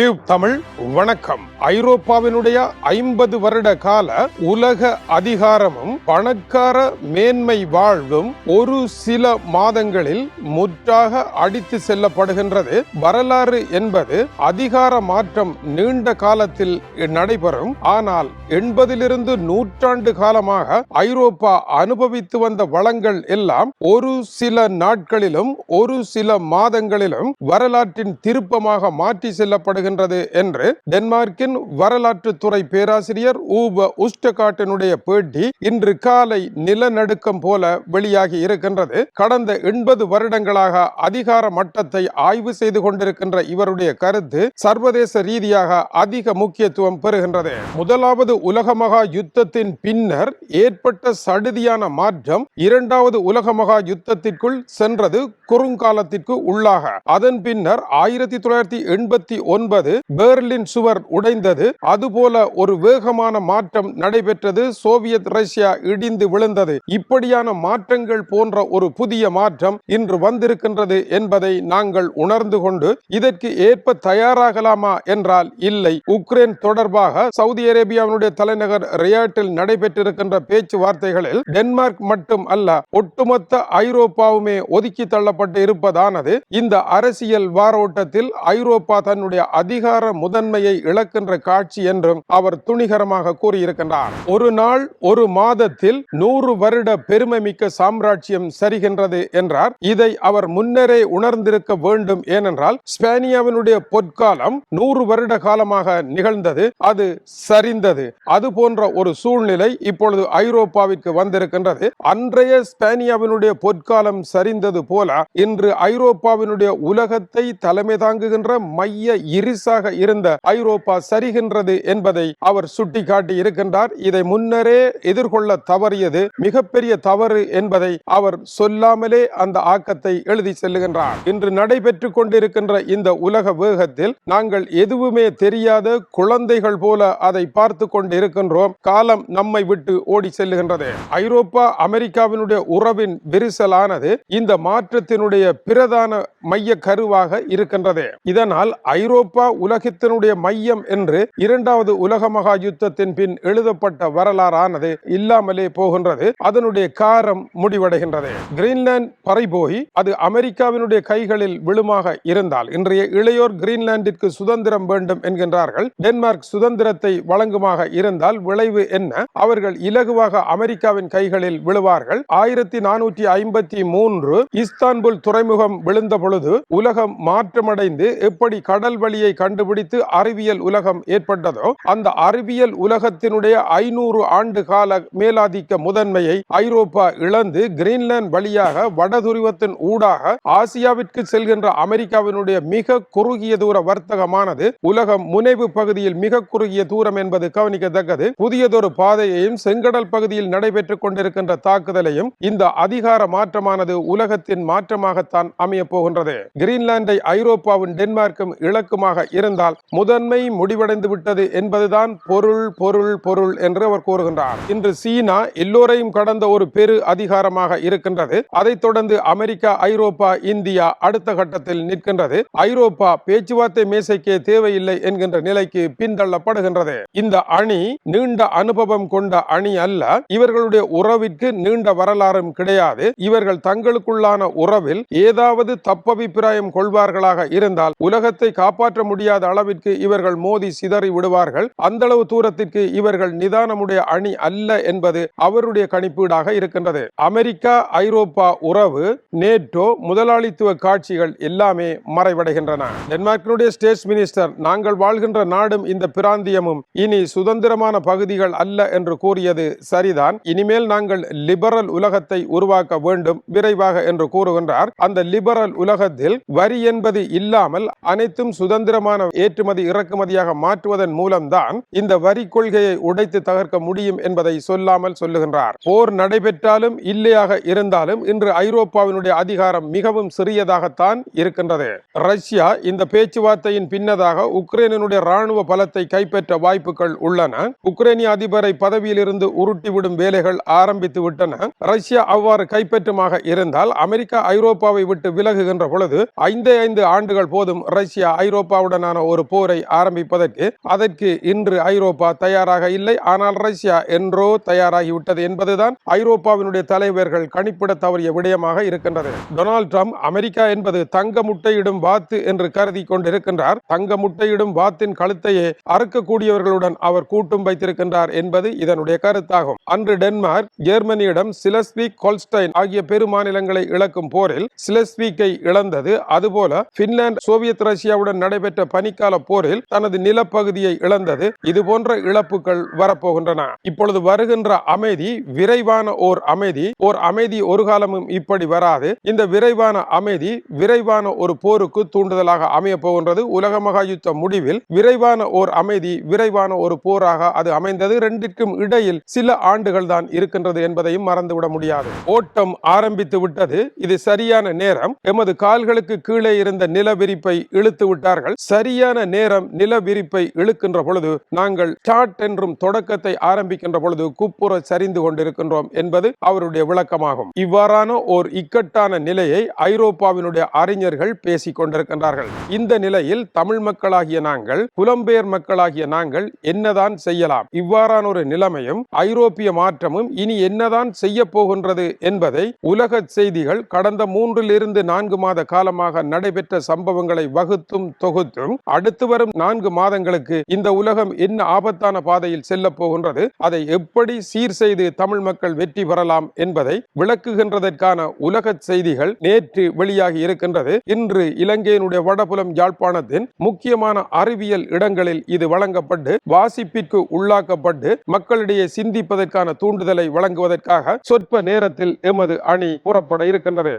Tube Tamil வணக்கம். ஐரோப்பாவினுடைய ஐம்பது வருட கால உலக அதிகாரமும் பணக்கார மேன்மை வாழ்வும் ஒரு சில மாதங்களில் முற்றாக அடித்து செல்லப்படுகின்றது. வரலாறு என்பது அதிகார மாற்றம் நீண்ட காலத்தில் நடைபெறும். ஆனால் எண்பதிலிருந்து நூற்றாண்டு காலமாக ஐரோப்பா அனுபவித்து வந்த வளங்கள் எல்லாம் ஒரு சில நாட்களிலும் ஒரு சில மாதங்களிலும் வரலாற்றின் திருப்பமாக மாற்றி செல்லப்படுகின்றது என்று டென்மார்க்கின் வரலாற்று துறை பேராசிரியர் ஊப உஸ்டகாட்டினுடைய பேட்டி இன்று காலை நிலநடுக்கம் போல வெளியாகி இருக்கின்றது. கடந்த எண்பது வருடங்களாக அதிகார மட்டத்தை ஆய்வு செய்து கொண்டிருக்கின்ற இவருடைய கருத்து சர்வதேச ரீதியாக அதிக முக்கியத்துவம் பெறுகின்றது. முதலாவது உலக மகா யுத்தத்தின் பின்னர் ஏற்பட்ட சடுதியான மாற்றம் இரண்டாவது உலக மகா யுத்தத்திற்குள் சென்றது குறுங்காலத்திற்கு உள்ளாக. அதன் பின்னர் ஆயிரத்தி தொள்ளாயிரத்தி எண்பத்தி ஒன்பது பெர்லின் சுவர் உடைந்தது. அதுபோல ஒரு வேகமான மாற்றம் நடைபெற்றது. சோவியத் ரஷ்யா இடிந்து விழுந்தது. இப்படியான மாற்றங்கள் போன்ற ஒரு புதிய மாற்றம் இன்று வந்திருக்கின்றது என்பதை நாங்கள் உணர்ந்து கொண்டு இதற்கு ஏற்ப தயாராகலாமா என்றால் இல்லை. உக்ரைன் தொடர்பாக சவுதி அரேபியாவினுடைய தலைநகர் ரியாட்டில் நடைபெற்றிருக்கின்ற பேச்சுவார்த்தைகளில் டென்மார்க் மட்டும் அல்ல ஒட்டுமொத்த ஐரோப்பாவுமே ஒதுக்கி தள்ளப்பட்டு இருப்பதானது. இந்த அரசியல் வாரோட்டத்தில் ஐரோப்பா தன்னுடைய அதிகார முதன்மையை இழக்கின்ற காட்சி என்றும் அவர் துணிகரமாக கூறியிருக்கின்றார். ஒரு நாள் ஒரு மாதத்தில் நூறு வருட பெருமை மிக்க சாம்ராஜ்யம் சரிகின்றது என்றார். இதை அவர் முன்னரே உணர்ந்திருக்க வேண்டும். ஏனென்றால் ஸ்பேனியாவினுடைய பொற்காலம் நூறு வருட காலமாக நிகழ்ந்தது. அது சரிந்தது. அது போன்ற ஒரு சூழ்நிலை இப்பொழுது ஐரோப்பாவிற்கு வந்திருக்கின்றது. அன்றைய ஸ்பேனியாவினுடைய பொற்காலம் சரிந்தது போல இன்று ஐரோப்பாவினுடைய உலகத்தை தலைமை தாங்குகின்ற மைய இரு பெரிசாக இருந்த ஐரோப்பா சரிகின்றது என்பதை அவர் சுட்டிக்காட்டி இருக்கின்றார். இதை முன்னரே எதிர்கொள்ள தவறியது மிகப்பெரிய தவறு என்பதை அவர் சொல்லாமலே அந்த ஆக்கத்தை எழுதி செல்லுகின்றார். இன்று நடைபெற்றுக் கொண்டிருக்கின்ற இந்த உலக வேகத்தில் நாங்கள் எதுவுமே தெரியாத குழந்தைகள் போல அதை பார்த்து கொண்டு இருக்கின்றோம் காலம் நம்மை விட்டு ஓடி செல்லுகின்றது. ஐரோப்பா அமெரிக்காவினுடைய உறவின் விரிசலானது இந்த மாற்றத்தினுடைய பிரதான மைய கருவாக இருக்கின்றது. இதனால் ஐரோப்பா ஐரோப்பா உலகத்தினுடைய மையம் என்று இரண்டாவது உலக மகா யுத்தத்தின் பின் எழுதப்பட்ட வரலாறானது இல்லாமலே போகின்றது. அதனுடைய காரம் முடிவடைகின்றது. கிரீன்லாந்து பறைபோய் அது அமெரிக்காவினுடைய கைகளில் விழுமாக இருந்தால் இன்றைய இளையோர் கிரீன்லாந்திற்கு சுதந்திரம் வேண்டும் என்கின்றார்கள். டென்மார்க் சுதந்திரத்தை வழங்குமாக இருந்தால் விளைவு என்ன? அவர்கள் இலகுவாக அமெரிக்காவின் கைகளில் விழுவார்கள். ஆயிரத்தி நானூற்றி ஐம்பத்தி மூன்று இஸ்தான்புல் துறைமுகம் விழுந்த பொழுது உலகம் மாற்றமடைந்து எப்படி கடல் வழியை கண்டுபிடித்து அறிவியல் உலகம் ஏற்பட்டதோ அந்த அறிவியல் உலகத்தினுடைய ஐநூறு ஆண்டு கால மேலாதிக்க முதன்மையை ஐரோப்பா இழந்து கிரீன்லாந்து வழியாக வடதுருவத்தின் ஊடாக ஆசியாவிற்கு செல்கின்ற அமெரிக்காவினுடைய மிக குறுகிய தூர வர்த்தகமானது உலகம் முனைவு பகுதியில் மிக குறுகிய தூரம் என்பது கவனிக்கத்தக்கது. புதியதொரு பாதையையும் செங்கடல் பகுதியில் நடைபெற்றுக் கொண்டிருக்கின்ற தாக்குதலையும் இந்த அதிகார மாற்றமானது உலகத்தின் மாற்றமாகத்தான் அமைய போகின்றது. கிரீன்லாந்தை ஐரோப்பாவின் டென்மார்க்கும் இலக்குமாக இருந்தால் முதன்மை முடிவடைந்து விட்டது என்பதுதான் பொருள் பொருள் பொருள் என்று அவர் கூறுகின்றார். இன்று சீனா எல்லோரையும் கடந்த ஒரு பெரு அதிகாரமாக இருக்கின்றது. அதைத் தொடர்ந்து அமெரிக்கா ஐரோப்பா இந்தியா அடுத்த கட்டத்தில் நிற்கின்றது. ஐரோப்பா பேச்சுவார்த்தை மேசைக்கே தேவையில்லை என்கின்ற நிலைக்கு பின்தள்ளப்படுகின்றது. இந்த அணி நீண்ட அனுபவம் கொண்ட அணி அல்ல. இவர்களுடைய உறவிற்கு நீண்ட வரலாறும் கிடையாது. இவர்கள் தங்களுக்குள்ளான உறவில் ஏதாவது தப்பபிப்பிராயம் கொள்வார்களாக இருந்தால் உலகத்தை காப்பாற்ற முடியாத அளவிற்கு இவர்கள் மோதி சிதறி விடுவார்கள். அந்த அளவு தூரத்திற்கு இவர்கள் நிதானமுடைய அணி அல்ல என்பது அவருடைய கணிப்பீடாக இருக்கின்றது. அமெரிக்கா ஐரோப்பா உறவு நேட்டோ முதலாளித்துவ காட்சிகள் எல்லாமே மறைவடைகின்றன. டென்மார்க்கினுடைய ஸ்டேட் மினிஸ்டர் நாங்கள் வாழ்கின்ற நாடும் இந்த பிராந்தியமும் இனி சுதந்திரமான பகுதிகள் அல்ல என்று கூறியது சரிதான். இனிமேல் நாங்கள் லிபரல் உலகத்தை உருவாக்க வேண்டும் விரைவாக என்று கூறுகின்றார். அந்த லிபரல் உலகத்தில் வரி என்பது இல்லாமல் அனைத்தும் சுதந்திர தீவிரமான ஏற்றுமதி இறக்குமதியாக மாற்றுவதன் மூலம்தான் இந்த வரி கொள்கையை உடைத்து தகர்க்க முடியும் என்பதை சொல்லாமல் சொல்லுகின்றார். போர் நடைபெற்றாலும் இல்லையாக இருந்தாலும் இன்று ஐரோப்பாவினுடைய அதிகாரம் மிகவும் சிறியதாகத்தான் இருக்கின்றது. ரஷ்யா இந்த பேச்சுவார்த்தையின் பின்னதாக உக்ரைனுடைய ராணுவ பலத்தை கைப்பற்ற வாய்ப்புகள் உள்ளன. உக்ரைனிய அதிபரை பதவியிலிருந்து உருட்டிவிடும் வேலைகள் ஆரம்பித்து விட்டன. ரஷ்யா அவ்வாறு கைப்பற்றுமாக இருந்தால் அமெரிக்கா ஐரோப்பாவை விட்டு விலகுகின்ற பொழுது ஐந்தே ஐந்து ஆண்டுகள் போதும் ரஷ்யா ஐரோப்பாவுடன் ரஷ்யாவுடனான ஒரு போரை ஆரம்பிப்பதற்கு அதற்கு இன்று ஐரோப்பா தயாராக இல்லை. ஆனால் ரஷ்யா என்றோ தயாராகிவிட்டது என்பதுதான் ஐரோப்பாவினுடைய தலைவர்கள் கணிப்பிட தவறிய விடயமாக இருக்கின்றது. டொனால்ட் ட்ரம்ப் அமெரிக்கா என்பது தங்க முட்டையிடும் வாத்து என்று கருதி கொண்டிருக்கின்றார். தங்க முட்டையிடும் வாத்தின் கழுத்தையே அறுக்கக்கூடியவர்களுடன் அவர் கூட்டும் வைத்திருக்கின்றார் என்பது இதனுடைய கருத்தாகும். அன்று டென்மார்க் ஜெர்மனியிடம் சிலஸ்விக் கொல்ஸ்டைன் ஆகிய பெரு மாநிலங்களை இழக்கும் போரில் சிலஸ்விக்கை இழந்தது. அதுபோல பின்லாந்து சோவியத் ரஷ்யாவுடன் நடைபெற்ற பனிக்கால போரில் தனது நிலப்பகுதியை இழந்தது. இது போன்ற இழப்புகள் வரப்போகின்றன. இப்பொழுது வருகின்ற அமைதி விரைவான ஓர் அமைதி. ஓர் அமைதி ஒரு காலமும் இப்படி வராது. இந்த விரைவான அமைதி விரைவான ஒரு போருக்கு தூண்டுதலாக அமைய போகின்றது. உலக மகா யுத்த முடிவில் விரைவான ஓர் அமைதி விரைவான ஒரு போராக அது அமைந்தது. ரெண்டிற்கும் இடையில் சில ஆண்டு ஆண்டுகள் தான் இருக்கின்றது என்பதையும் மறந்துவிட முடியாது. ஓட்டம் ஆரம்பித்து விட்டது. இது சரியான நேரம். எமது கால்களுக்கு கீழே இருந்த நில விரிப்பை இழுத்து விட்டார்கள். சரியான நேரம் நில விரிப்பை இழுக்கின்ற பொழுது நாங்கள் ஸ்டார்ட் என்றும் தொடக்கத்தை ஆரம்பிக்கின்ற பொழுது குப்புற சரிந்து கொண்டிருக்கின்றோம் என்பது அவருடைய விளக்கமாகும். இவ்வாறான ஓர் இக்கட்டான நிலையை ஐரோப்பாவினுடைய அறிஞர்கள் பேசிக் கொண்டிருக்கின்றார்கள். இந்த நிலையில் தமிழ் மக்களாகிய நாங்கள் புலம்பெயர் மக்களாகிய நாங்கள் என்னதான் செய்யலாம்? இவ்வாறான ஒரு நிலைமையும் ஐரோப்பிய மாற்றமும் இனி என்னதான் செய்ய போகின்றது என்பதை உலக செய்திகள் கடந்த மூன்றிலிருந்து நான்கு மாத காலமாக நடைபெற்ற சம்பவங்களை வகுத்தும் தொகுத்தும் அடுத்து வரும் நான்கு மாதங்களுக்கு இந்த உலகம் என்ன ஆபத்தான பாதையில் செல்ல போகின்றது அதை எப்படி சீர் செய்து தமிழ் மக்கள் வெற்றி பெறலாம் என்பதை விளக்குகின்றதற்கான உலக செய்திகள் நேற்று வெளியாகி இருக்கின்றது. இன்று இலங்கையினுடைய வடபுலம் யாழ்ப்பாணத்தின் முக்கியமான அறிவியல் இடங்களில் இது வழங்கப்பட்டு வாசிப்பிற்கு உள்ளாக்கப்பட்டு மக்களிடையே சிந்திப்பதற்கு சிந்திப்பதற்கான தூண்டுதலை வழங்குவதற்காக சொற்ப நேரத்தில் எமது அணி புறப்பட இருக்கின்றது.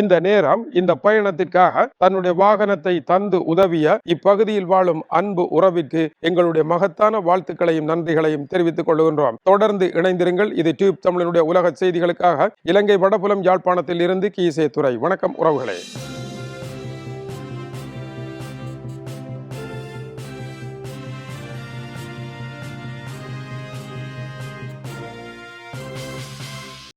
இந்த நேரம் இந்த பயணத்திற்காக தன்னுடைய வாகனத்தை தந்து உதவிய இப்பகுதியில் வாழும் அன்பு உறவிற்கு எங்களுடைய மகத்தான வாழ்த்துக்களையும் நன்றிகளையும் தெரிவித்துக் கொள்கின்றோம். தொடர்ந்து இணைந்திருங்கள். இது டியூப் தமிழனுடைய உலக செய்திகளுக்காக இலங்கை வடபுலம் யாழ்ப்பாணத்தில் இருந்து கீசே துறை வணக்கம் உறவுகளே.